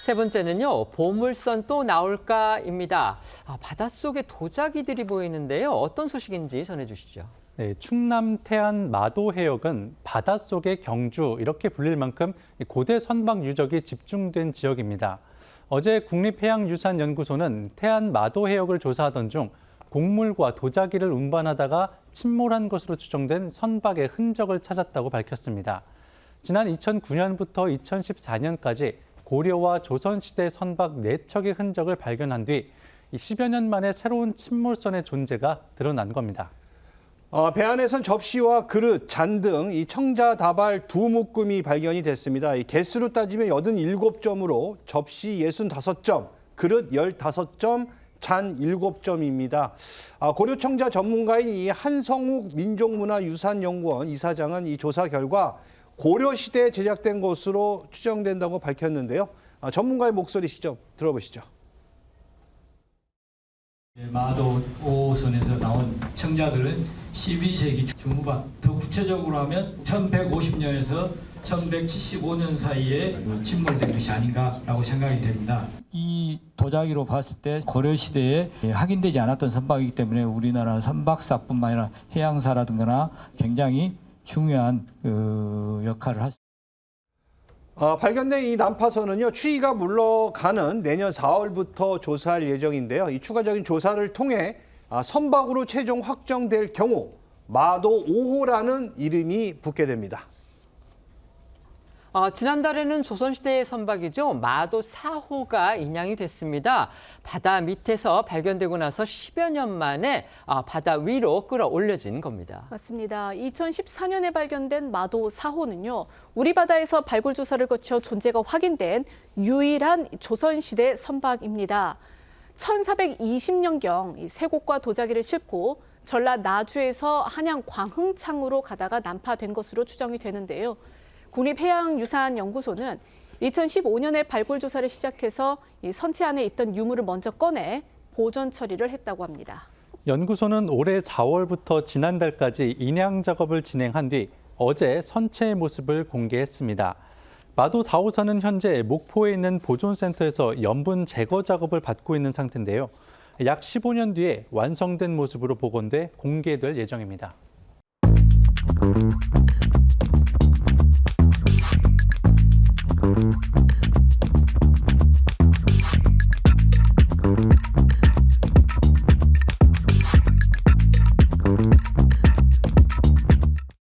세 번째는요, 보물선 또 나올까입니다. 아, 바닷속에 도자기들이 보이는데요. 어떤 소식인지 전해주시죠. 네, 충남 태안 마도 해역은 바닷속의 경주 이렇게 불릴 만큼 고대 선박 유적이 집중된 지역입니다. 어제 국립해양유산연구소는 태안 마도 해역을 조사하던 중 곡물과 도자기를 운반하다가 침몰한 것으로 추정된 선박의 흔적을 찾았다고 밝혔습니다. 지난 2009년부터 2014년까지 고려와 조선시대 선박 4척의 흔적을 발견한 뒤 10여 년 만에 새로운 침몰선의 존재가 드러난 겁니다. 어, 배 안에선 접시와 그릇, 잔 등 이 청자 다발 두 묶음이 발견이 됐습니다. 이 개수로 따지면 87점으로 접시 65점, 그릇 15점, 잔 7점입니다. 아, 고려 청자 전문가인 이 한성욱 민족문화유산연구원 이사장은 이 조사 결과 고려 시대에 제작된 것으로 추정된다고 밝혔는데요. 아, 전문가의 목소리 직접 들어보시죠. 예, 마도 5호선에서 나온 청자들은 12세기 중후반, 더 구체적으로 하면 1150년에서 1175년 사이에 침몰된 것이 아닌가라고 생각이 됩니다. 이 도자기로 봤을 때 고려 시대에 확인되지 않았던 선박이기 때문에 우리나라 선박사뿐만 아니라 해양사라든가 굉장히 중요한 그 역할을 할 수. 어, 발견된 이 난파선은요 추위가 물러가는 내년 4월부터 조사할 예정인데요. 이 추가적인 조사를 통해 아, 선박으로 최종 확정될 경우 마도 5호라는 이름이 붙게 됩니다. 어, 지난달에는 조선시대의 선박이죠. 마도 4호가 인양이 됐습니다. 바다 밑에서 발견되고 나서 10여 년 만에 아, 바다 위로 끌어올려진 겁니다. 맞습니다. 2014년에 발견된 마도 4호는요. 우리 바다에서 발굴 조사를 거쳐 존재가 확인된 유일한 조선시대 선박입니다. 1420년경 세곡과 도자기를 싣고 전라 나주에서 한양 광흥창으로 가다가 난파된 것으로 추정이 되는데요. 국립해양유산연구소는 2015년에 발굴 조사를 시작해서 이 선체 안에 있던 유물을 먼저 꺼내 보존 처리를 했다고 합니다. 연구소는 올해 4월부터 지난달까지 인양 작업을 진행한 뒤 어제 선체의 모습을 공개했습니다. 마도 4호선은 현재 목포에 있는 보존센터에서 염분 제거 작업을 받고 있는 상태인데요. 약 15년 뒤에 완성된 모습으로 복원돼 공개될 예정입니다.